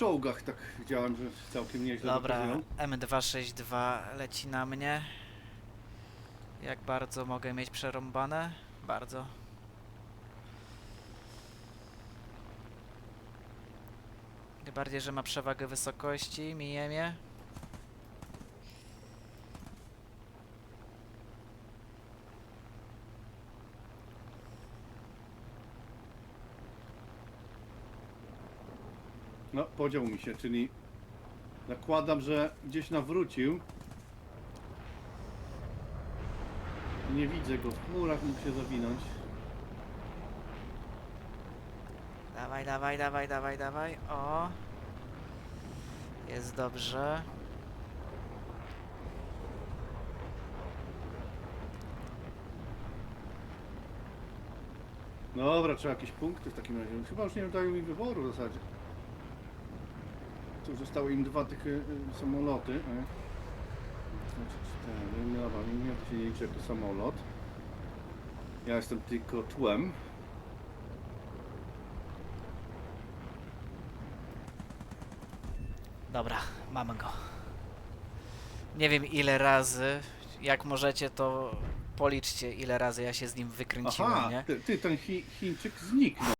czołgach tak widziałem, że całkiem nieźle Dobra, pokazują. M262 leci na mnie. Jak bardzo mogę mieć przerąbane? Bardzo. Tym bardziej, że ma przewagę wysokości, mije mnie. No, podział mi się, czyli nakładam, że gdzieś nawrócił. Nie widzę go w chmurach, mógł się zawinąć. Dawaj, dawaj, dawaj, dawaj, dawaj. O! Jest dobrze. Dobra, trzeba jakieś punkty w takim razie. Chyba już nie dają mi wyboru w zasadzie. Tu zostały im dwa tych y, y, samoloty. E. Znaczy cztery, no dobra, nie to się nie liczy jako samolot. Ja jestem tylko tłem. Dobra, mamy go. Nie wiem ile razy, jak możecie to policzcie ile razy ja się z nim wykręciłem, Aha, nie? ty, ty ten Chi Chińczyk zniknął.